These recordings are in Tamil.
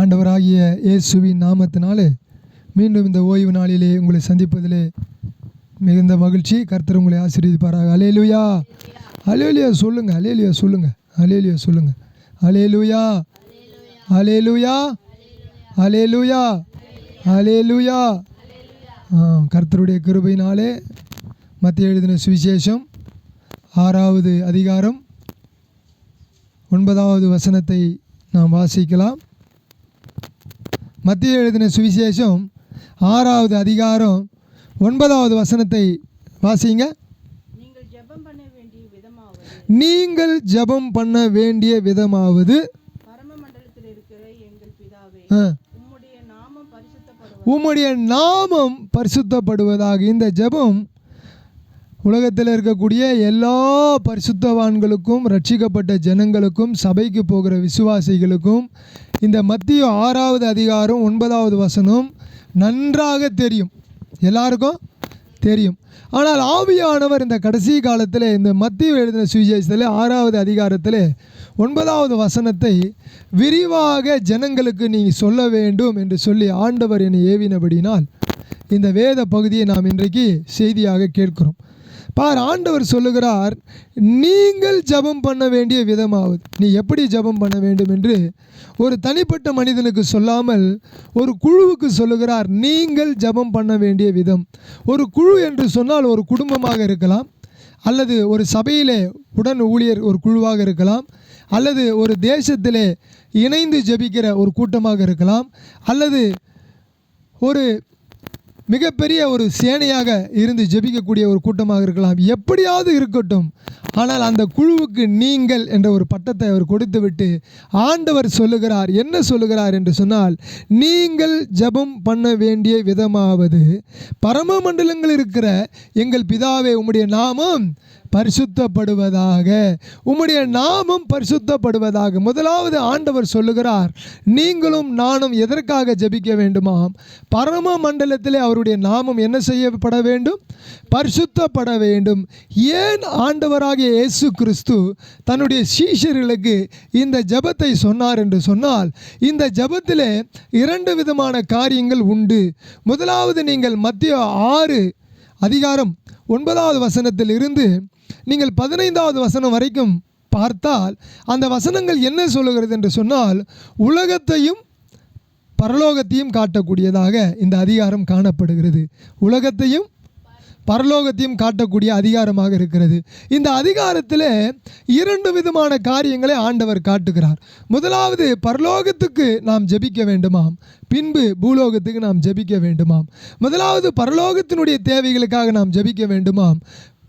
ஆண்டவராகிய இயேசுவின் நாமத்தினாலே மீண்டும் இந்த ஓய்வு நாளிலே உங்களை சந்திப்பதிலே மிகுந்த மகிழ்ச்சி. கர்த்தர் உங்களை ஆசீர்வதிப்பாராக. அலேலுயா அலேலுயா சொல்லுங்க. அலேலுயா சொல்லுங்க. அலேலுயா சொல்லுங்க. அலேலுயா அலேலுயா அலேலுயா அலேலுயா கர்த்தருடைய கிருபையினாலே மத்திய எழுதின சுவிசேஷம் ஆறாவது அதிகாரம் ஒன்பதாவது வசனத்தை நாம் வாசிக்கலாம். மத்திய எழுதின சுவிசேஷம் ஆறாவது அதிகாரம் ஒன்பதாவது வசனத்தை வாசிங்க. நீங்கள் ஜெபம் பண்ண வேண்டிய விதமாவது. உம்முடைய நாமம் பரிசுத்தப்படுவதாக. இந்த ஜெபம் உலகத்தில் இருக்கக்கூடிய எல்லா பரிசுத்தவான்களுக்கும் ரட்சிக்கப்பட்ட ஜனங்களுக்கும் சபைக்கு போகிற விசுவாசிகளுக்கும் இந்த மத்திய ஆறாவது அதிகாரம் ஒன்பதாவது வசனம் நன்றாக தெரியும். எல்லாருக்கும் தெரியும். ஆனால் ஆவியானவர் இந்த கடைசி காலத்தில் இந்த மத்திய எழுதின சுவிசேஷத்தில் ஆறாவது அதிகாரத்தில் ஒன்பதாவது வசனத்தை விரிவாக ஜனங்களுக்கு நீ சொல்ல வேண்டும் என்று சொல்லி ஆண்டவர் என்னை ஏவினபடினால் இந்த வேத பகுதியை நாம் இன்றைக்கு செய்தியாக கேட்கிறோம். பார் ஆண்டவர் சொல்லுகிறார் நீங்கள் ஜெபம் பண்ண வேண்டிய விதமாவது. நீ எப்படி ஜெபம் பண்ண வேண்டும் என்று ஒரு தனிப்பட்ட மனிதனுக்கு சொல்லாமல் ஒரு குழுவுக்கு சொல்லுகிறார் நீங்கள் ஜெபம் பண்ண வேண்டிய விதம். ஒரு குழு என்று சொன்னால் ஒரு குடும்பமாக இருக்கலாம் அல்லது ஒரு சபையிலே உடன் ஊழியர் ஒரு குழுவாக இருக்கலாம் அல்லது ஒரு தேசத்திலே இணைந்து ஜெபிக்கிற ஒரு கூட்டமாக இருக்கலாம் அல்லது ஒரு மிகப்பெரிய ஒரு சேனையாக இருந்து ஜெபிக்கக்கூடிய ஒரு கூட்டமாக இருக்கலாம். எப்படியாவது இருக்கட்டும். ஆனால் அந்த குழுவுக்கு நீங்கள் என்ற ஒரு பட்டத்தை அவர் கொடுத்துவிட்டு ஆண்டவர் சொல்லுகிறார் என்ன சொல்லுகிறார் என்று சொன்னால் நீங்கள் ஜெபம் பண்ண வேண்டிய விதமாவது பரம மண்டலங்கள் இருக்கிற எங்கள் பிதாவே உம்முடைய நாமம் பரிசுத்தப்படுவதாக உம்முடைய நாமம் பரிசுத்தப்படுவதாக முதலாவது ஆண்டவர் சொல்லுகிறார். நீங்களும் நானும் எதற்காக ஜெபிக்க வேண்டுமாம்? பரம மண்டலத்திலே அவருடைய நாமம் என்ன செய்யப்பட வேண்டும்? பரிசுத்தப்பட வேண்டும். ஏன் ஆண்டவராகிய இயேசு கிறிஸ்து தன்னுடைய சீஷர்களுக்கு இந்த ஜெபத்தை சொன்னார் என்று சொன்னால் இந்த ஜபத்திலே இரண்டு விதமான காரியங்கள் உண்டு. முதலாவது நீங்கள் மத்திய ஆறு அதிகாரம் ஒன்பதாவது வசனத்தில் இருந்து நீங்கள் பதினைந்தாவது வசனம் வரைக்கும் பார்த்தால் அந்த வசனங்கள் என்ன சொல்லுகிறது என்று சொன்னால் உலகத்தையும் பரலோகத்தையும் காட்டக்கூடியதாக இந்த அதிகாரம் காணப்படுகிறது. உலகத்தையும் பரலோகத்தையும் காட்டக்கூடிய அதிகாரமாக இருக்கிறது. இந்த அதிகாரத்தில் இரண்டு விதமான காரியங்களை ஆண்டவர் காட்டுகிறார். முதலாவது பரலோகத்துக்கு நாம் ஜெபிக்க வேண்டுமாம். பின்பு பூலோகத்துக்கு நாம் ஜெபிக்க வேண்டுமாம். முதலாவது பரலோகத்தினுடைய தேவைகளுக்காக நாம் ஜெபிக்க வேண்டுமாம்.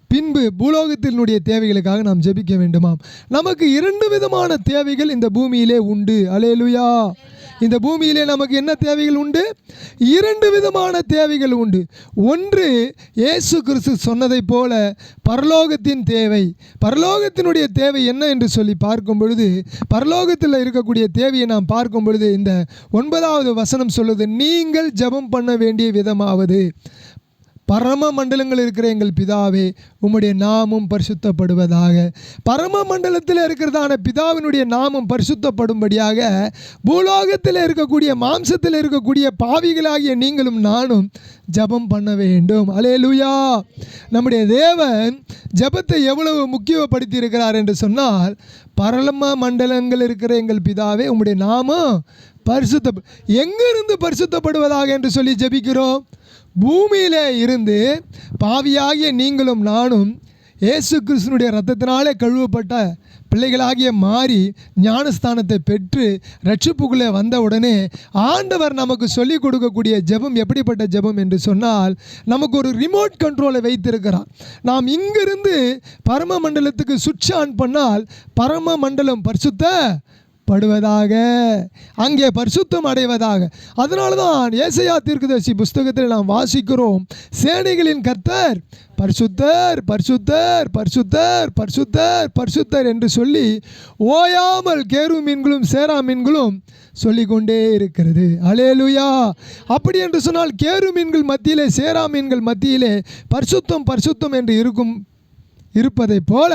பின்பு பூலோகத்தினுடைய தேவைகளுக்காக நாம் ஜெபிக்க வேண்டுமாம். நமக்கு இரண்டு விதமான தேவைகள் இந்த பூமியிலே உண்டு. அலேலுயா இந்த பூமியிலே நமக்கு என்ன தேவைகள் உண்டு? இரண்டு விதமான தேவைகள் உண்டு. ஒன்று இயேசு கிறிஸ்து சொன்னதைப் போல பரலோகத்தின் தேவை. பரலோகத்தினுடைய தேவை என்ன என்று சொல்லி பார்க்கும் பொழுது பரலோகத்தில் இருக்கக்கூடிய தேவையை நாம் பார்க்கும் பொழுது இந்த ஒன்பதாவது வசனம் சொல்லுது நீங்கள் ஜெபம் பண்ண வேண்டிய விதமாவது. பரம மண்டலங்கள் இருக்கிற எங்கள் பிதாவே உம்முடைய நாமம் பரிசுத்தப்படுவதாக. பரம மண்டலத்தில் இருக்கிறதான பிதாவினுடைய நாமம் பரிசுத்தப்படும்படியாக பூலோகத்தில் இருக்கக்கூடிய மாம்சத்தில் இருக்கக்கூடிய பாவிகளாகிய நீங்களும் நானும் ஜெபம் பண்ண வேண்டும். அலே லூயா நம்முடைய தேவன் ஜெபத்தை எவ்வளவு முக்கியப்படுத்தி இருக்கிறார் என்று சொன்னால் பரம மண்டலங்கள் இருக்கிற எங்கள் பிதாவே உம்முடைய நாமம் பரிசுத்த எங்கிருந்து பரிசுத்தப்படுவதாக என்று சொல்லி ஜெபிக்கிறோம்? பூமியிலே இருந்து பாவியாகிய நீங்களும் நானும் இயேசு கிறிஸ்தனுடைய ரத்தத்தினாலே கழுவப்பட்ட பிள்ளைகளாகிய மாறி ஞானஸ்தானத்தை பெற்று ரட்சிப்புக்குள்ளே வந்த உடனே ஆண்டவர் நமக்கு சொல்லிக் கொடுக்கக்கூடிய ஜெபம் எப்படிப்பட்ட ஜெபம் என்று சொன்னால் நமக்கு ஒரு ரிமோட் கண்ட்ரோலை வைத்திருக்கிறார். நாம் இங்கிருந்து பரம மண்டலத்துக்கு சுவிட்ச் ஆன் பண்ணால் பரம மண்டலம் பரிசுத்த படுவதாக அங்கே பரிசுத்தம் அடைவதாக. அதனால தான் ஏசையா தீர்க்கதரிசி புஸ்தகத்தில் நாம் வாசிக்கிறோம் சேனைகளின் கர்த்தர் பரிசுத்தர் பரிசுத்தர் பரிசுத்தர் பரிசுத்தர் பரிசுத்தர் என்று சொல்லி ஓயாமல் கேரு மீன்களும் சேரா மீன்களும் சொல்லிக்கொண்டே இருக்கிறது. அலேலுயா அப்படி என்று சொன்னால் கேரு மீன்கள் மத்தியிலே சேரா மீன்கள் மத்தியிலே பரிசுத்தம் பரிசுத்தம் என்று இருக்கும் இருப்பதைப் போல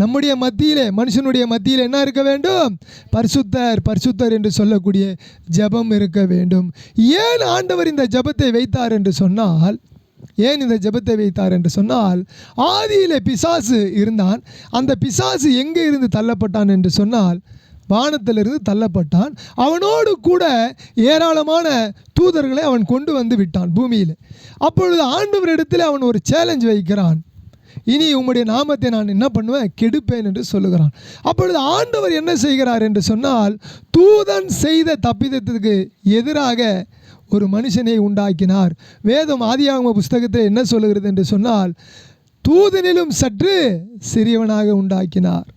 நம்முடைய மத்தியிலே மனுஷனுடைய மத்தியில் என்ன இருக்க வேண்டும்? பரிசுத்தர் பரிசுத்தர் என்று சொல்லக்கூடிய ஜெபம் இருக்க வேண்டும். ஏன் ஆண்டவர் இந்த ஜெபத்தை வைத்தார் என்று சொன்னால் ஏன் இந்த ஜெபத்தை வைத்தார் என்று சொன்னால் ஆதியிலே பிசாசு இருந்தான். அந்த பிசாசு எங்கே இருந்து தள்ளப்பட்டான் என்று சொன்னால் வானத்திலிருந்து தள்ளப்பட்டான். அவனோடு கூட ஏராளமான தூதர்களை அவன் கொண்டு வந்து விட்டான் பூமியில். அப்பொழுது ஆண்டவரிடத்தில் அவன் ஒரு சேலஞ்ச் வைக்கிறான். இனி உம்முடைய நாமத்தை நான் என்ன பண்ணுவேன்? கெடுப்பேன் என்று சொல்லுகிறான். அப்பொழுது ஆண்டவர் என்ன செய்கிறார் என்று சொன்னால் தூதன் செய்த தப்பிதத்துக்கு எதிராக ஒரு மனுஷனை உண்டாக்கினார். வேதம் ஆதியாகம புஸ்தகத்தில் என்ன சொல்லுகிறது என்று சொன்னால் தூதனிலும் சற்று சிறியவனாக உண்டாக்கினார்.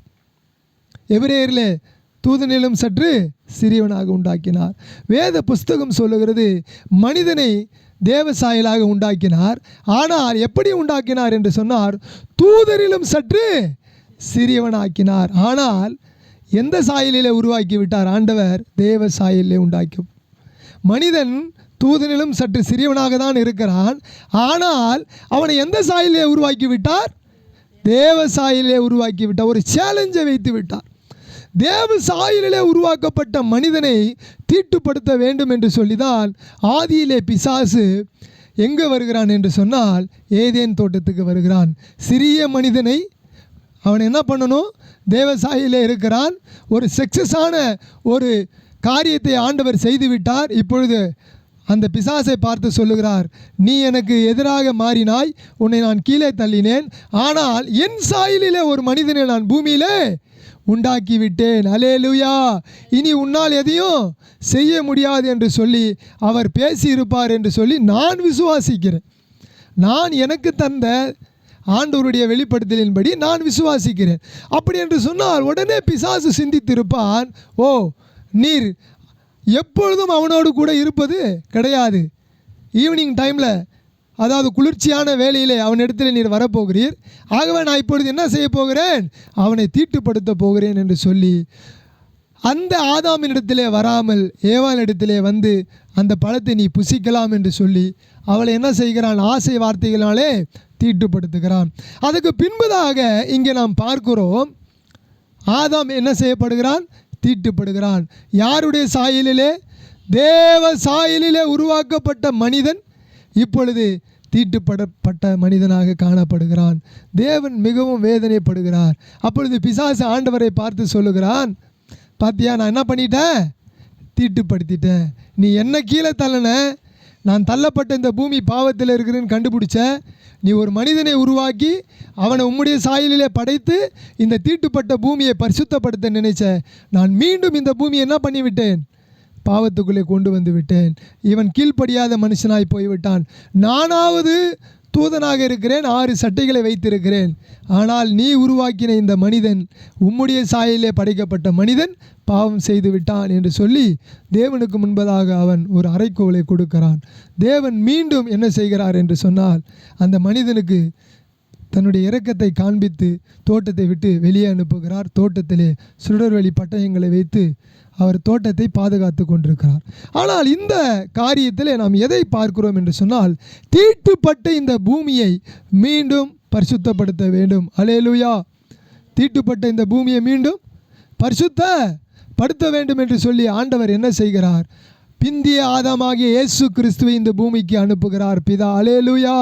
எவரேரில் தூதனிலும் சற்று சிறியவனாக உண்டாக்கினார். வேத புஸ்தகம் சொல்லுகிறது மனிதனை தேவ சாயலாக உண்டாக்கினார். ஆனால் எப்படி உண்டாக்கினார் என்று சொன்னார் தூதரிலும் சற்று சிறியவனாக்கினார். ஆனால் எந்த சாயலிலே உருவாக்கி விட்டார்? ஆண்டவர் தேவ சாயலிலே உண்டாக்கி மனிதன் தூதனிலும் சற்று சிறியவனாக தான் இருக்கிறான். ஆனால் அவனை எந்த சாயலிலே உருவாக்கி விட்டார்? தேவ சாயலிலே உருவாக்கி விட்டார். ஒரு சேலஞ்சை வைத்து விட்டார். தேவ சாயலிலே உருவாக்கப்பட்ட மனிதனை தீட்டுப்படுத்த வேண்டும் என்று சொல்லிதான் ஆதியிலே பிசாசு எங்கே வருகிறான் என்று சொன்னால் ஏதேன் தோட்டத்துக்கு வருகிறான். சிறிய மனிதனை அவன் என்ன பண்ணணும்? தேவசாயிலே இருக்கிறான். ஒரு சக்சஸான ஒரு காரியத்தை ஆண்டவர் செய்துவிட்டார். இப்பொழுது அந்த பிசாசை பார்த்து சொல்லுகிறார் நீ எனக்கு எதிராக மாறினாய் உன்னை நான் கீழே தள்ளினேன். ஆனால் என் சாயலிலே ஒரு மனிதனை நான் பூமியிலே உண்டாக்கி விட்டேன் அலேலுயா இனி உன்னால் எதையும் செய்ய முடியாது என்று சொல்லி அவர் பேசியிருப்பார் என்று சொல்லி நான் விசுவாசிக்கிறேன். நான் எனக்கு தந்த ஆண்டவருடைய வெளிப்படுத்தலின்படி நான் விசுவாசிக்கிறேன். அப்படி என்று சொன்னால் உடனே பிசாசு சிந்தித்திருப்பான். ஓ நீர் எப்பொழுதும் அவனோடு கூட இருப்பது கிடையாது. ஈவினிங் டைமில் அதாவது குளிர்ச்சியான வேலையிலே அவனிடத்தில் நீர் வரப்போகிறீர். ஆகவே நான் இப்பொழுது என்ன செய்ய போகிறேன்? அவனை தீட்டுப்படுத்த போகிறேன் என்று சொல்லி அந்த ஆதாமினிடத்திலே வராமல் ஏவானிடத்திலே வந்து அந்த பழத்தை நீ புசிக்கலாம் என்று சொல்லி அவளை என்ன செய்கிறான்? ஆசை வார்த்தைகளாலே தீட்டுப்படுத்துகிறான். அதுக்கு பின்பதாக இங்கே நாம் பார்க்கிறோம். ஆதாம் என்ன செய்யப்படுகிறான்? தீட்டுப்படுகிறான். யாருடைய சாயலிலே? தேவ சாயலிலே உருவாக்கப்பட்ட மனிதன் இப்பொழுது தீட்டுப்படப்பட்ட மனிதனாக காணப்படுகிறான். தேவன் மிகவும் வேதனைப்படுகிறார். அப்பொழுது பிசாசு ஆண்டவரை பார்த்து சொல்லுகிறான் பாத்தியா நான் என்ன பண்ணிட்டேன்? தீட்டுப்படுத்திட்டேன். நீ என்ன கீழே தள்ளன? நான் தள்ளப்பட்ட இந்த பூமி பாவத்தில் இருக்கிறேன்னு கண்டுபிடிச்ச நீ ஒரு மனிதனை உருவாக்கி அவனை உம்முடைய சாயலிலே படைத்து இந்த தீட்டுப்பட்ட பூமியை பரிசுத்தப்படுத்த நினைச்ச. நான் மீண்டும் இந்த பூமியை என்ன பண்ணிவிட்டேன்? பாவத்துக்குள்ளே கொண்டு வந்து விட்டேன். இவன் கீழ்ப்படியாத மனுஷனாய் போய்விட்டான். நானாவது தூதனாக இருக்கிறேன் ஆறு சட்டைகளை வைத்திருக்கிறேன். ஆனால் நீ உருவாக்கின இந்த மனிதன் உம்முடைய சாயலிலே படைக்கப்பட்ட மனிதன் பாவம் செய்து விட்டான் என்று சொல்லி தேவனுக்கு முன்பதாக அவன் ஒரு அறைக்கோலை கொடுக்கிறான். தேவன் மீண்டும் என்ன செய்கிறார் என்று சொன்னால் அந்த மனிதனுக்கு தன்னுடைய இறக்கத்தை காண்பித்து தோட்டத்தை விட்டு வெளியே அனுப்புகிறார். தோட்டத்திலே சுடர்வெளி பட்டயங்களை வைத்து அவர் தோட்டத்தை பாதுகாத்து கொண்டிருக்கிறார். ஆனால் இந்த காரியத்தில் நாம் எதை பார்க்கிறோம் என்று சொன்னால் தீட்டுப்பட்ட இந்த பூமியை மீண்டும் பரிசுத்தப்படுத்த வேண்டும். அலேலுயா தீட்டுப்பட்ட இந்த பூமியை மீண்டும் பரிசுத்த படுத்த வேண்டும் என்று சொல்லி ஆண்டவர் என்ன செய்கிறார்? பிந்திய ஆதாமாகிய இயேசு கிறிஸ்துவை இந்த பூமிக்கு அனுப்புகிறார். பிதா அலேலுயா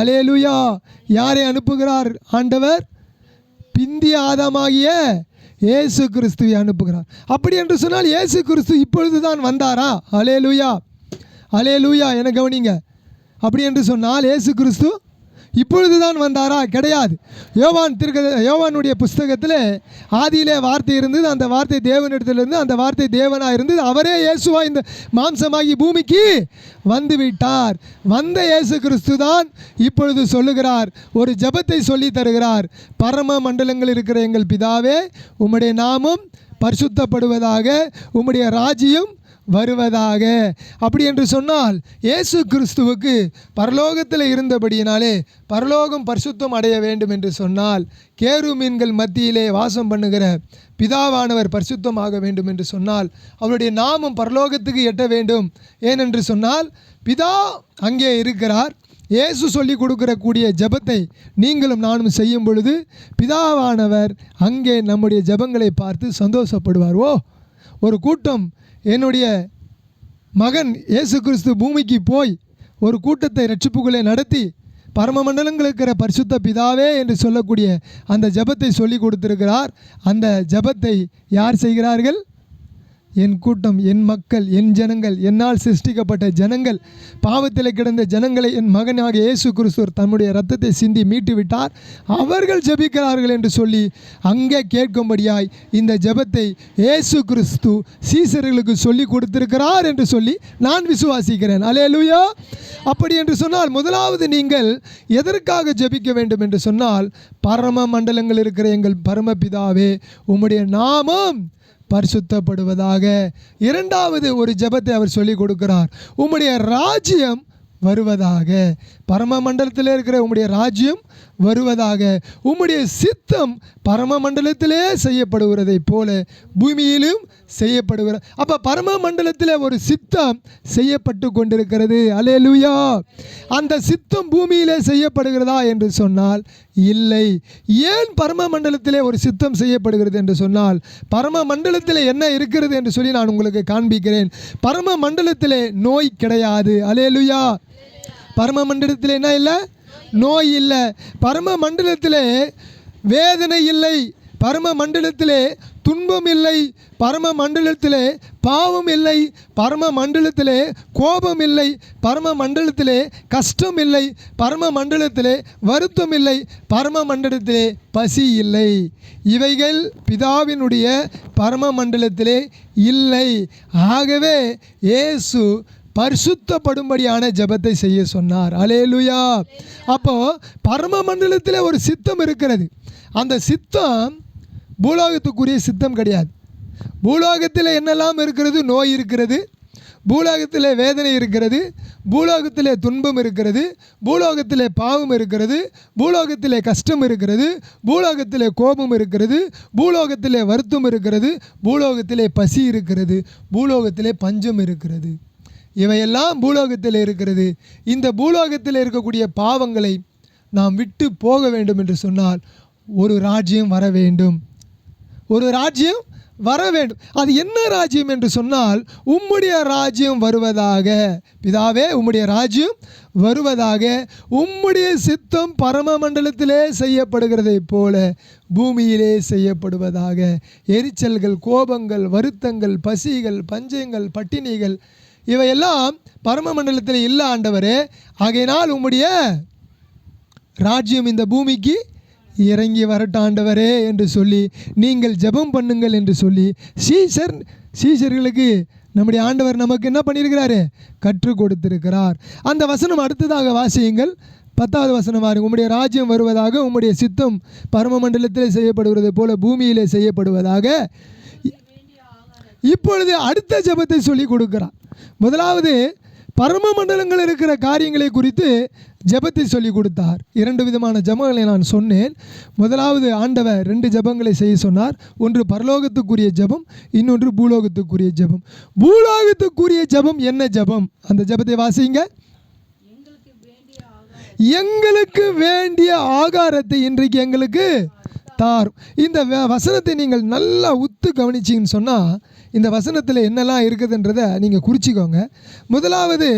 அலேலுயா யாரை அனுப்புகிறார் ஆண்டவர்? பிந்திய ஆதாமாகிய இயேசு கிறிஸ்துவை அனுப்புகிறார். அப்படி என்று சொன்னால் இயேசு கிறிஸ்து இப்பொழுது தான் வந்தாரா? அலே லூயா என கவனிங்க. அப்படி என்று சொன்னால் இயேசு கிறிஸ்து இப்பொழுதுதான் வந்தாரா? கிடையாது. யோவான் திருக்க யோவானுடைய புஸ்தகத்தில் ஆதியிலே வார்த்தை இருந்தது. அந்த வார்த்தை தேவனிடத்திலிருந்து அந்த வார்த்தை தேவனாக இருந்தது. அவரே இயேசுவா இந்த மாம்சமாகி பூமிக்கு வந்து விட்டார் வந்த இயேசு கிறிஸ்து தான் இப்பொழுது சொல்லுகிறார். ஒரு ஜெபத்தை சொல்லி தருகிறார். பரம மண்டலங்கள் இருக்கிற எங்கள் பிதாவே உம்முடைய நாமம் பரிசுத்தப்படுவதாக உம்முடைய ராஜ்யம் வருவதாக. அப்படி என்று சொன்னால் இயேசு கிறிஸ்துவுக்கு பரலோகத்தில் இருந்தபடியினாலே பரலோகம் பரிசுத்தம் அடைய வேண்டும் என்று சொன்னால் கேரு மீன்கள் மத்தியிலே வாசம் பண்ணுகிற பிதாவானவர் பரிசுத்தமாக வேண்டும் என்று சொன்னால் அவருடைய நாமம் பரலோகத்துக்கு எட்ட வேண்டும். ஏனென்று சொன்னால் பிதா அங்கே இருக்கிறார். இயேசு சொல்லி கொடுக்கறக்கூடிய ஜெபத்தை நீங்களும் நானும் செய்யும் பொழுது பிதாவானவர் அங்கே நம்முடைய ஜெபங்களை பார்த்து சந்தோஷப்படுவார். ஓ ஒரு கூட்டம் என்னுடைய மகன் இயேசு கிறிஸ்து பூமிக்கு போய் ஒரு கூட்டத்தை ரட்சிப்புகளை நடத்தி பரமமண்டலங்கள் இருக்கிற பரிசுத்த பிதாவே என்று சொல்லக்கூடிய அந்த ஜெபத்தை சொல்லி கொடுத்திருக்கிறார். அந்த ஜெபத்தை யார் செய்கிறார்கள்? என் கூட்டம் என் மக்கள் என் ஜனங்கள் என்னால் சிருஷ்டிக்கப்பட்ட ஜனங்கள் பாவத்தில் கிடந்த ஜனங்களை என் மகனாக இயேசு கிறிஸ்துவர் தம்முடைய ரத்தத்தை சிந்தி மீட்டு விட்டார் அவர்கள் ஜெபிக்கிறார்கள் என்று சொல்லி அங்கே கேட்கும்படியாய் இந்த ஜெபத்தை இயேசு கிறிஸ்து சீசர்களுக்கு சொல்லி கொடுத்திருக்கிறார் என்று சொல்லி நான் விசுவாசிக்கிறேன். அலேலுயா அப்படி என்று சொன்னால் முதலாவது நீங்கள் எதற்காக ஜெபிக்க வேண்டும் என்று சொன்னால் பரம மண்டலங்கள் இருக்கிற எங்கள் பரமபிதாவே உம்முடைய நாமம் பரிசுத்தப்படுவதாக இரண்டாவது ஒரு ஜெபத்தை அவர் சொல்லி கொடுக்கிறார். உம்முடைய ராஜ்யம் வருவதாக. பரம மண்டலத்தில் இருக்கிற உம்முடைய ராஜ்யம் வருவதாக. உம்முடைய சித்தம் பரம மண்டலத்திலே செய்யப்படுகிறதைப் போல பூமியிலும் செய்யப்படுகிற அப்போ பரம மண்டலத்தில் ஒரு சித்தம் செய்யப்பட்டு கொண்டிருக்கிறது. அலேலுயா அந்த சித்தம் பூமியிலே செய்யப்படுகிறதா என்று சொன்னால் இல்லை. ஏன் பரம மண்டலத்திலே ஒரு சித்தம் செய்யப்படுகிறது என்று சொன்னால் பரம மண்டலத்தில் என்ன இருக்கிறது என்று சொல்லி நான் உங்களுக்கு காண்பிக்கிறேன். பரமமண்டலத்திலே நோய் கிடையாது. அலேலுயா பரம மண்டலத்தில் என்ன இல்லை? நோய் இல்லை. பரம மண்டலத்தில் வேதனை இல்லை பரம மண்டலத்திலே துன்பம் இல்லை பரம மண்டலத்திலே பாவம் இல்லை பரம மண்டலத்திலே கோபம் இல்லை பரம மண்டலத்திலே கஷ்டம் இல்லை பரம மண்டலத்திலே வருத்தம் இல்லை பரம மண்டலத்திலே பசி இல்லை. இவைகள் பிதாவினுடைய பரம மண்டலத்திலே இல்லை. ஆகவே இயேசு பரிசுத்தப்படும்படியான ஜெபத்தை செய்ய சொன்னார். அலேலுயா அப்போ பரம மண்டலத்தில் ஒரு சித்தம் இருக்கிறது. அந்த சித்தம் பூலோகத்துக்குரிய சித்தம் கிடையாது. பூலோகத்தில் என்னெல்லாம் இருக்கிறது? நோய் இருக்கிறது. பூலோகத்தில் வேதனை இருக்கிறது. பூலோகத்தில் துன்பம் இருக்கிறது. பூலோகத்தில் பாவம் இருக்கிறது. பூலோகத்தில் கஷ்டம் இருக்கிறது. பூலோகத்தில் கோபம் இருக்கிறது. பூலோகத்தில் வருத்தம் இருக்கிறது. பூலோகத்தில் பசி இருக்கிறது. பூலோகத்தில் பஞ்சம் இருக்கிறது. இவையெல்லாம் பூலோகத்தில் இருக்கிறது. இந்த பூலோகத்தில் இருக்கக்கூடிய பாவங்களை நாம் விட்டு போக வேண்டும் என்று சொன்னால் ஒரு ராஜ்யம் வர வேண்டும். ஒரு ராஜ்யம் வர வேண்டும். அது என்ன ராஜ்யம் என்று சொன்னால் உம்முடைய ராஜ்யம் வருவதாக. பிதாவே உம்முடைய ராஜ்யம் வருவதாக. உம்முடைய சித்தம் பரம மண்டலத்திலே செய்யப்படுகிறதைப் போல பூமியிலே செய்யப்படுவதாக. எரிச்சல்கள் கோபங்கள் வருத்தங்கள் பசிகள் பஞ்சங்கள் பட்டினிகள் இவையெல்லாம் பரம மண்டலத்தில் இல்லை ஆண்டவரே. ஆகையினால் உம்முடைய ராஜ்யம் இந்த பூமிக்கு இறங்கி வரட்டாண்டவரே என்று சொல்லி நீங்கள் ஜெபம் பண்ணுங்கள் என்று சொல்லி சீசர் சீசர்களுக்கு நம்முடைய ஆண்டவர் நமக்கு என்ன பண்ணியிருக்கிறாரு? கற்றுக் கொடுத்திருக்கிறார். அந்த வசனம் அடுத்ததாக வாசியுங்கள். பத்தாவது வசனம் பாருங்க உம்முடைய ராஜ்யம் வருவதாக உம்முடைய சித்தம் பரம மண்டலத்தில் செய்யப்படுகிறது போல பூமியிலே செய்யப்படுவதாக இப்பொழுது அடுத்த ஜெபத்தை சொல்லி கொடுக்கிறார். முதலாவது பரம மண்டலங்கள் இருக்கிற காரியங்களை குறித்து ஜெபத்தை சொல்லி கொடுத்தார். இரண்டு விதமான ஜெபங்களை நான் சொன்னேன். முதலாவது ஆண்டவர் ரெண்டு ஜெபங்களை செய்ய சொன்னார். ஒன்று பரலோகத்துக்குரிய ஜெபம் இன்னொன்று பூலோகத்துக்குரிய ஜெபம். பூலோகத்துக்குரிய ஜெபம் என்ன ஜெபம்? அந்த ஜெபத்தை வாசிங்க. எங்களுக்கு வேண்டிய ஆகாரத்தை இன்றைக்கு எங்களுக்கு தாரும் இந்த வ- வசனத்தை நீங்கள் நல்லா உத்து கவனிச்சிங்கன்னு சொன்னால் இந்த வசனத்தில் என்னெல்லாம் இருக்குதுன்றதை நீங்கள் குறிச்சிக்கோங்க. முதலாவது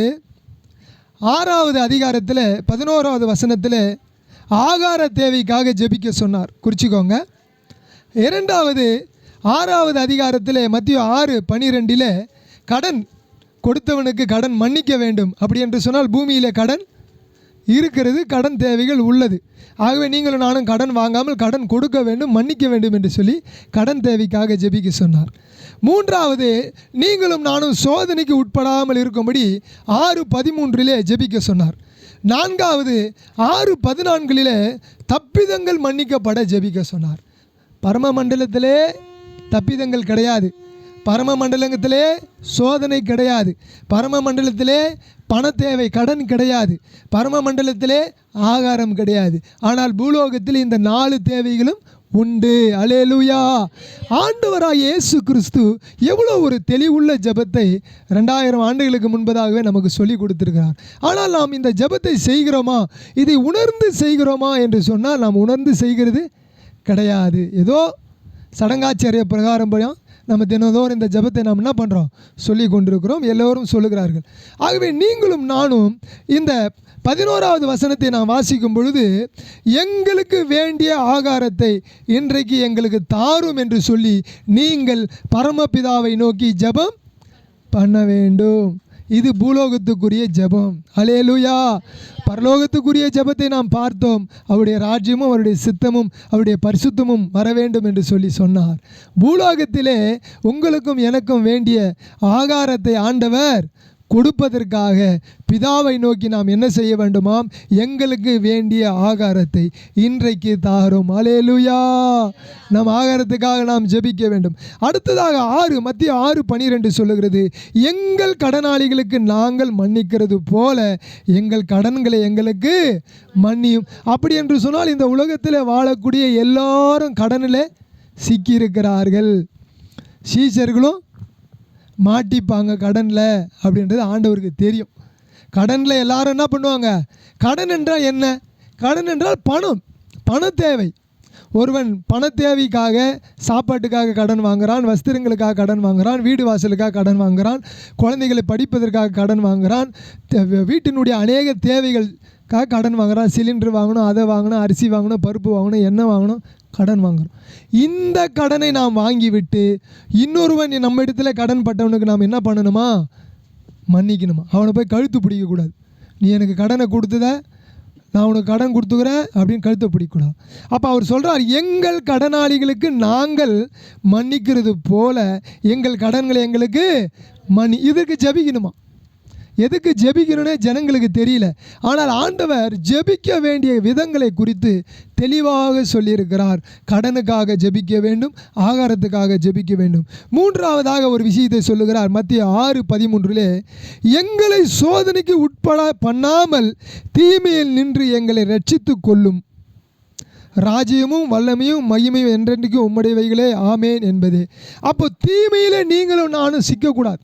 ஆறாவது அதிகாரத்தில் பதினோராவது வசனத்தில் ஆகார தேவைக்காக ஜெபிக்க சொன்னார். குறிச்சிக்கோங்க. இரண்டாவது ஆறாவது அதிகாரத்தில் மத்திய ஆறு பனிரெண்டில் கடன் கொடுத்தவனுக்கு கடன் மன்னிக்க வேண்டும். அப்படி என்று சொன்னால் பூமியில் கடன் இருக்கிறது கடன் தேவைகள் உள்ளது. ஆகவே நீங்களும் நானும் கடன் வாங்காமல் கடன் கொடுக்க வேண்டும் மன்னிக்க வேண்டும் என்று சொல்லி கடன் தேவைக்காக ஜெபிக்க சொன்னார். மூன்றாவது நீங்களும் நானும் சோதனைக்கு உட்படாமல் இருக்கும்படி ஆறு பதிமூன்றிலே ஜெபிக்க சொன்னார். நான்காவது ஆறு பதினான்கிலே தப்பிதங்கள் மன்னிக்கப்பட ஜெபிக்க சொன்னார். பரம மண்டலத்திலே தப்பிதங்கள் கிடையாது. பரம மண்டலத்திலே சோதனை கிடையாது. பரம மண்டலத்திலே பண தேவை கடன் கிடையாது. பரம மண்டலத்திலே ஆகாரம் கிடையாது. ஆனால் பூலோகத்தில் இந்த நாலு தேவைகளும் உண்டு. அலேலுயா ஆண்டவராக இயேசு கிறிஸ்து எவ்வளோ ஒரு தெளிவுள்ள ஜெபத்தை ரெண்டாயிரம் ஆண்டுகளுக்கு முன்பதாகவே நமக்கு சொல்லி கொடுத்துருக்கிறார். ஆனால் நாம் இந்த ஜெபத்தை செய்கிறோமா? இதை உணர்ந்து செய்கிறோமா என்று சொன்னால் நாம் உணர்ந்து செய்கிறது கிடையாது. ஏதோ சடங்காச்சாரிய பிரகாரம் பயம் நம்ம தினந்தோறும் இந்த ஜெபத்தை நாம் என்ன பண்ணுறோம் சொல்லி கொண்டிருக்கிறோம். எல்லோரும் சொல்லுகிறார்கள். ஆகவே நீங்களும் நானும் இந்த பதினோராவது வசனத்தை நாம் வாசிக்கும் பொழுது எங்களுக்கு வேண்டிய ஆகாரத்தை இன்றைக்கு எங்களுக்கு தாரும் என்று சொல்லி நீங்கள் பரமபிதாவை நோக்கி ஜெபம் பண்ண வேண்டும். இது பூலோகத்துக்குரிய ஜெபம். அலேலுயா பரலோகத்துக்குரிய ஜெபத்தை நாம் பார்த்தோம். அவருடைய ராஜ்யமும் அவருடைய சித்தமும் அவருடைய பரிசுத்தமும் வர வேண்டும் என்று சொல்லி சொன்னார். பூலோகத்திலே உங்களுக்கும் எனக்கும் வேண்டிய ஆகாரத்தை ஆண்டவர் கொடுப்பதற்காக பிதாவை நோக்கி நாம் என்ன செய்ய வேண்டுமாம்? எங்களுக்கு வேண்டிய ஆகாரத்தை இன்றைக்கு தாரும். அலேலுயா நம் ஆகாரத்துக்காக நாம் ஜெபிக்க வேண்டும். அடுத்ததாக ஆறு மத்திய ஆறு பனிரெண்டு சொல்லுகிறது எங்கள் கடனாளிகளுக்கு நாங்கள் மன்னிக்கிறது போல எங்கள் கடன்களை எங்களுக்கு மன்னியும். அப்படி என்று சொன்னால் இந்த உலகத்தில் வாழக்கூடிய எல்லாரும் கடனில் சிக்கியிருக்கிறார்கள். சீசர்களும் மாட்டிப்பாங்க கடனில் அப்படின்றது ஆண்டவருக்கு தெரியும். கடனில் எல்லாரும் என்ன பண்ணுவாங்க? கடன் என்றால் என்ன? கடன் என்றால் பணம். பண தேவை. ஒருவன் பண தேவைக்காக சாப்பாட்டுக்காக கடன் வாங்குகிறான் வஸ்திரங்களுக்காக கடன் வாங்குகிறான் வீடு வாசலுக்காக கடன் வாங்குகிறான் குழந்தைகளை படிப்பதற்காக கடன் வாங்குகிறான் வீட்டினுடைய அநேக தேவைகளுக்காக கடன் வாங்குகிறான் சிலிண்டர் வாங்கணும் அதை வாங்கணும் அரிசி வாங்கணும் பருப்பு வாங்கணும் எண்ணெய் வாங்கணும் கடன் வாங்குறோம். இந்த கடனை நாம் வாங்கிவிட்டு இன்னொருவன் நம்ம இடத்துல கடன் பட்டவனுக்கு நாம் என்ன பண்ணணுமா? மன்னிக்கணுமா? அவனை போய் கழுத்து பிடிக்கக்கூடாது நீ எனக்கு கடனை கொடுத்தத நான் உனக்கு கடன் கொடுத்துக்கிறேன் அப்படின்னு கழுத்தை பிடிக்கக்கூடாது. அப்போ அவர் சொல்கிறார் எங்கள் கடனாளிகளுக்கு நாங்கள் மன்னிக்கிறது போல எங்கள் கடன்களை எங்களுக்கு மன்னி இதற்கு ஜபிக்கணுமா? எதுக்கு ஜெபிக்கணும்னே ஜனங்களுக்கு தெரியல. ஆனால் ஆண்டவர் ஜெபிக்க வேண்டிய விதங்களை குறித்து தெளிவாக சொல்லியிருக்கிறார். கடனுக்காக ஜெபிக்க வேண்டும் ஆகாரத்துக்காக ஜெபிக்க வேண்டும். மூன்றாவதாக ஒரு விஷயத்தை சொல்லுகிறார். மத்திய ஆறு பதிமூன்றிலே எங்களை சோதனைக்கு உட்பட பண்ணாமல் தீமையில் நின்று எங்களை ரட்சித்து கொள்ளும். ராஜ்யமும் வல்லமையும் மகிமையும் என்றென்றைக்கும் உம்முடையவைகளே. ஆமேன் என்பதே. அப்போ தீமையிலே நீங்களும் நானும் சிக்கக்கூடாது.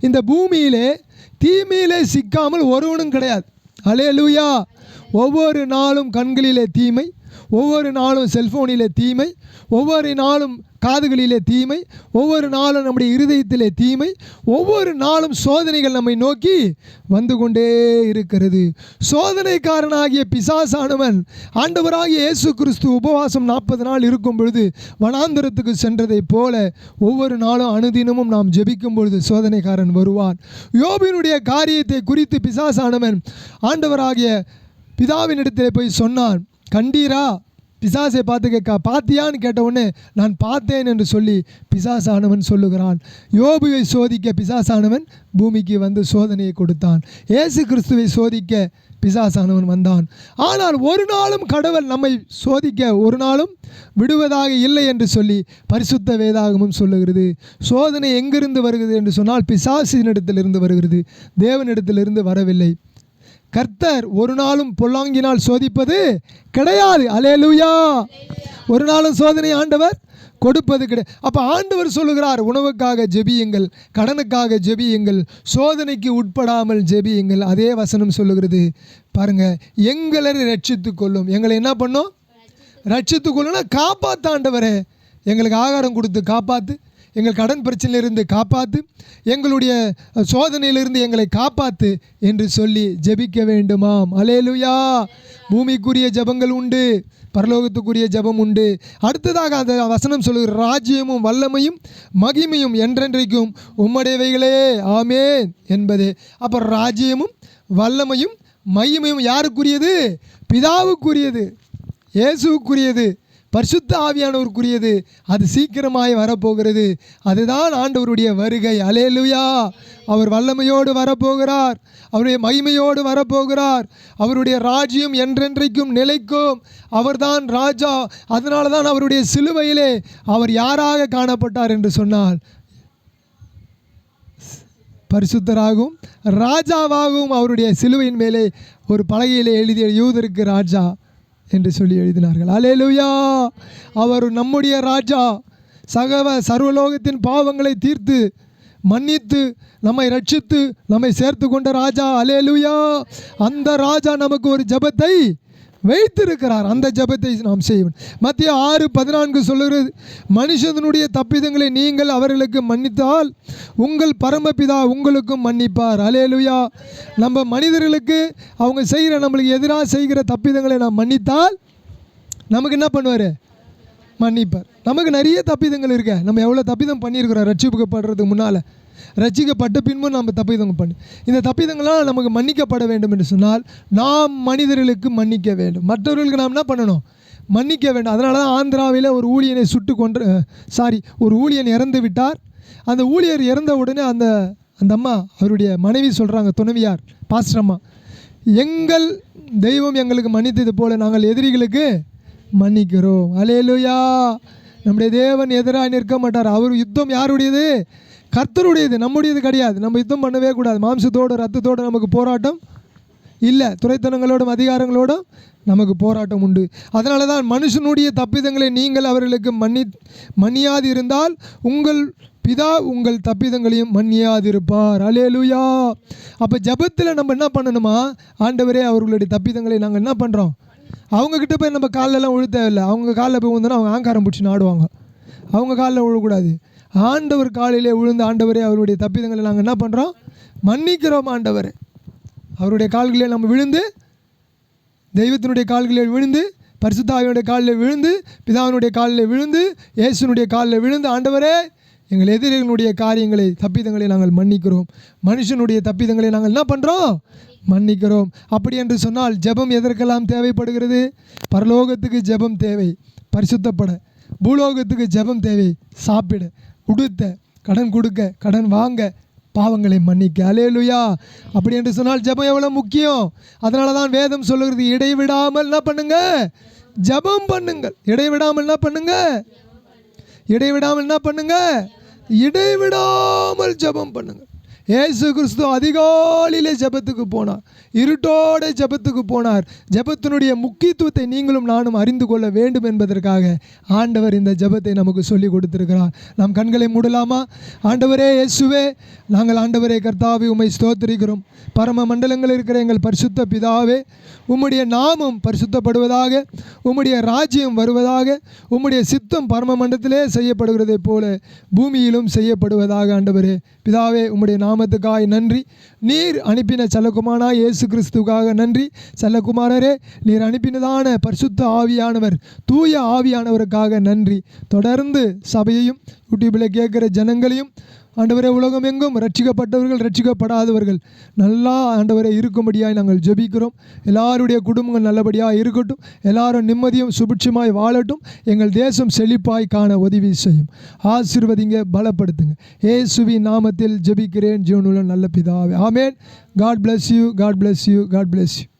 இந்த பூமியிலே தீமையிலே சிக்காமல் ஒருவனும் கிடையாது. அலேலூயா ஒவ்வொரு நாளும் கண்களிலே தீமை ஒவ்வொரு நாளும் செல்ஃபோனிலே தீமை ஒவ்வொரு நாளும் காதுகளிலே தீமை ஒவ்வொரு நாளும் நம்முடைய இருதயத்திலே தீமை ஒவ்வொரு நாளும் சோதனைகள் நம்மை நோக்கி வந்து கொண்டே இருக்கிறது. சோதனைக்காரனாகிய பிசாசானவன் ஆண்டவராகிய இயேசு கிறிஸ்து உபவாசம் நாற்பது நாள் இருக்கும் பொழுது வனாந்தரத்துக்கு சென்றதைப் போல ஒவ்வொரு நாளும் அனுதினமும் நாம் ஜெபிக்கும் பொழுது சோதனைக்காரன் வருவான். யோபினுடைய காரியத்தை குறித்து பிசாசானவன் ஆண்டவராகிய பிதாவினிடத்திலே போய் சொன்னான் கண்டீரா? பிசாசை பார்த்து கேட்க பார்த்தியான்னு கேட்டவுடனே நான் பார்த்தேன் என்று சொல்லி பிசாசானவன் சொல்லுகிறான். யோபுவை சோதிக்க பிசாசானவன் பூமிக்கு வந்து சோதனையை கொடுத்தான். இயேசு கிறிஸ்துவை சோதிக்க பிசாசானவன் வந்தான். ஆனால் ஒரு நாளும் கடவுள் நம்மை சோதிக்க ஒரு நாளும் விடுவதாக இல்லை என்று சொல்லி பரிசுத்த வேதாகமும் சொல்லுகிறது. சோதனை எங்கிருந்து வருகிறது என்று சொன்னால் பிசாசினிடத்திலிருந்து வருகிறது. தேவனிடத்திலிருந்து வரவில்லை. கர்த்தர் ஒரு நாளும் பொல்லாங்கினால் சோதிப்பது கிடையாது. அலேலுயா ஒரு நாளும் சோதனை ஆண்டவர் கொடுப்பது கிடையாது அப்போ ஆண்டவர் சொல்லுகிறார் உணவுக்காக ஜெபியுங்கள் கடனுக்காக ஜெபியுங்கள் சோதனைக்கு உட்படாமல் ஜெபியுங்கள். அதே வசனம் சொல்லுகிறது. பாருங்கள் எங்களை ரட்சித்து கொள்ளும். எங்களை என்ன பண்ணும்? ரட்சித்து கொள்ளும்னா காப்பாற்று ஆண்டவரே. எங்களுக்கு ஆகாரம் கொடுத்து காப்பாற்று எங்கள் கடன் பிரச்சனையிலிருந்து காப்பாற்று எங்களுடைய சோதனையிலிருந்து எங்களை காப்பாற்று என்று சொல்லி ஜெபிக்க வேண்டுமாம். அலேலுயா பூமிக்குரிய ஜெபங்கள் உண்டு பரலோகத்துக்குரிய ஜெபம் உண்டு. அடுத்ததாக அந்த வசனம் சொல்லுகிற ராஜ்யமும் வல்லமையும் மகிமையும் என்றென்றைக்கும் உம்மடையவைகளே. ஆமேன் என்பதே. அப்போ ராஜ்யமும் வல்லமையும் மகிமையும் யாருக்குரியது? பிதாவுக்குரியது இயேசுவுக்குரியது. பரிசுத்த ஆவியானவருக்குரியது. அது சீக்கிரமாய் வரப்போகிறது. அதுதான் ஆண்டவருடைய வருகை. அலேலுயா அவர் வல்லமையோடு வரப்போகிறார். அவருடைய மகிமையோடு வரப்போகிறார். அவருடைய ராஜ்யம் என்றென்றைக்கும் நிலைக்கும். அவர்தான் ராஜா. அதனால தான் அவருடைய சிலுவையிலே அவர் யாராக காணப்பட்டார் என்று சொன்னால் பரிசுத்தராகவும் ராஜாவாகவும் அவருடைய சிலுவையின் மேலே ஒரு பலகையிலே எழுதிய யூதருக்கு ராஜா. என்று சொல்லி எழுதினார்கள். அலேலுயா அவர் நம்முடைய ராஜா சகவ சர்வலோகத்தின் பாவங்களை தீர்த்து மன்னித்து நம்மை ரட்சித்து நம்மை சேர்த்து கொண்ட ராஜா. அலேலுயா அந்த ராஜா நமக்கு ஒரு ஜெபத்தை வைத்திருக்கிறார். அந்த ஜெபத்தை நாம் செய்வோம். மத்திய ஆறு பதினான்கு சொல்லுகிறது மனுஷனுடைய தப்பிதங்களை நீங்கள் அவர்களுக்கு மன்னித்தால் உங்கள் பரமபிதா உங்களுக்கும் மன்னிப்பார். அலேலுயா நம்ம மனிதர்களுக்கு அவங்க செய்கிற நம்மளுக்கு எதிராக செய்கிற தப்பிதங்களை நாம் மன்னித்தால் நமக்கு என்ன பண்ணுவார்? மன்னிப்பார். நமக்கு நிறைய தப்பிதங்கள் இருக்க. நம்ம எவ்வளோ தப்பிதம் பண்ணியிருக்கிறோம் ரட்சிப்புக்கப்படுறதுக்கு முன்னால். ரசிக்கப்பட்ட பின்பும் நம்ம தப்பிதம் பண்ணி. இந்த தப்பிதங்கள்லாம் நமக்கு மன்னிக்கப்பட வேண்டும் என்று சொன்னால் நாம் மனிதர்களுக்கு மன்னிக்க வேண்டும். மற்றவர்களுக்கு நாம் என்ன பண்ணணும்? மன்னிக்க வேண்டும். அதனால தான் ஆந்திராவில் ஒரு ஊழியனை சுட்டு கொன்று சாரி ஒரு ஊழியன் இறந்து விட்டார். அந்த ஊழியர் இறந்த உடனே அந்த அந்த அம்மா அவருடைய மனைவி சொல்கிறாங்க துணைவியார் பாஸ்டர் எங்கள் தெய்வம் எங்களுக்கு மன்னித்தது போல நாங்கள் எதிரிகளுக்கு மன்னிக்கிறோம். அலேலுயா! நம்முடைய தேவன் எதிராக நிற்க மாட்டார். அவர் யுத்தம் யாருடையது? கர்த்தருடையது நம்முடையது கிடையாது. நம்ம யுத்தம் பண்ணவே கூடாது. மாம்சத்தோடு ரத்தத்தோடு நமக்கு போராட்டம் இல்லை. துறைத்தனங்களோடும் அதிகாரங்களோடும் நமக்கு போராட்டம் உண்டு. அதனால தான் மனுஷனுடைய தப்பிதங்களை நீங்கள் அவர்களுக்கு மன்னி மன்னியாது இருந்தால் உங்கள் பிதா உங்கள் தப்பிதங்களையும் மன்னியாதிருப்பார் அலேலுயா அப்போ ஜெபத்தில் நம்ம என்ன பண்ணணுமா? ஆண்டவரே அவர்களுடைய தப்பிதங்களை நாங்கள் என்ன பண்ணுறோம் அவங்கக்கிட்ட போய் நம்ம காலெல்லாம் விழ தேவையில்லை அவங்க காலில் போய் வந்தோன்னா அவங்க ஆங்காரம் பிடிச்சி நாடுவாங்க. அவங்க காலில் விழக்கூடாது ஆண்டவர் காலிலே விழுந்து ஆண்டவரே அவருடைய தப்பிதங்களை நாங்கள் என்ன பண்ணுறோம் மன்னிக்கிறோம் ஆண்டவர். அவருடைய கால்களில் நம்ம விழுந்து தெய்வத்தினுடைய கால்களில் விழுந்து பரிசுத்தாவினுடைய காலில் விழுந்து பிதாவினுடைய காலில் விழுந்து இயேசுனுடைய காலில் விழுந்து ஆண்டவரே எங்கள் எதிரிகளுடைய காரியங்களை தப்பிதங்களை நாங்கள் மன்னிக்கிறோம். மனுஷனுடைய தப்பிதங்களை நாங்கள் என்ன பண்ணுறோம் மன்னிக்கிறோம். அப்படி என்று சொன்னால் ஜெபம் எதற்கெல்லாம் தேவைப்படுகிறது? பரலோகத்துக்கு ஜெபம் தேவை. பரிசுத்தப்பட. பூலோகத்துக்கு ஜெபம் தேவை. சாப்பிட. உடுத்த கடன் கொடுக்க கடன் வாங்க பாவங்களை மன்னிக்க அலேலுயா அப்படி என்று சொன்னால் ஜெபம் எவ்வளோ முக்கியம்? அதனால தான் வேதம் சொல்லுகிறது இடைவிடாமல் என்ன பண்ணுங்க? ஜெபம் பண்ணுங்கள். இடைவிடாமல் என்ன பண்ணுங்க? இடைவிடாமல் என்ன பண்ணுங்க? இடைவிடாமல் ஜெபம் பண்ணுங்கள். இயேசு கிறிஸ்து அதிகாலிலே ஜெபத்துக்கு போனார். இருட்டோட ஜெபத்துக்கு போனார். ஜெபத்தினுடைய முக்கியத்துவத்தை நீங்களும் நானும் அறிந்து கொள்ள வேண்டும் என்பதற்காக ஆண்டவர் இந்த ஜெபத்தை நமக்கு சொல்லி கொடுத்திருக்கிறார். நாம் கண்களை மூடலாமா? ஆண்டவரே இயேசுவே நாங்கள் ஆண்டவரே கர்த்தாவை உம்மை ஸ்தோத்திரிக்கிறோம். பரம மண்டலங்கள் இருக்கிற எங்கள் பரிசுத்த பிதாவே உம்முடைய நாமம் பரிசுத்தப்படுவதாக உம்முடைய ராஜ்யம் வருவதாக உம்முடைய சித்தம் பரம மண்டலத்திலே செய்யப்படுகிறதைப் போல பூமியிலும் செய்யப்படுவதாக ஆண்டவரே. பிதாவே உம்முடைய நாமத்துக்காய் நன்றி. நீர் அனுப்பின செல்லகுமாரா இயேசு கிறிஸ்துக்காக நன்றி. செல்லகுமாரரே நீர் அனுப்பினதான பரிசுத்த ஆவியானவர் தூய ஆவியானவருக்காக நன்றி. தொடர்ந்து சபையையும் யூடியூப்பில் கேட்குற ஜனங்களையும் ஆண்டவரே உலகம் எங்கும் ரட்சிக்கப்பட்டவர்கள் ரட்சிக்கப்படாதவர்கள் நல்லா ஆண்டவரே இருக்கும்படியாக நாங்கள் ஜெபிக்கிறோம். எல்லாருடைய குடும்பங்கள் நல்லபடியாக இருக்கட்டும். எல்லாரும் நிம்மதியும் சுபிட்சமாய் வாழட்டும். எங்கள் தேசம் செழிப்பாய் காண உதவி செய்யும். ஆசிர்வதிங்க பலப்படுத்துங்க. ஏசுவி நாமத்தில் ஜெபிக்கிறேன். ஜீவனுள்ள நல்ல பிதாவே. ஆமேன். God bless you God bless you God bless you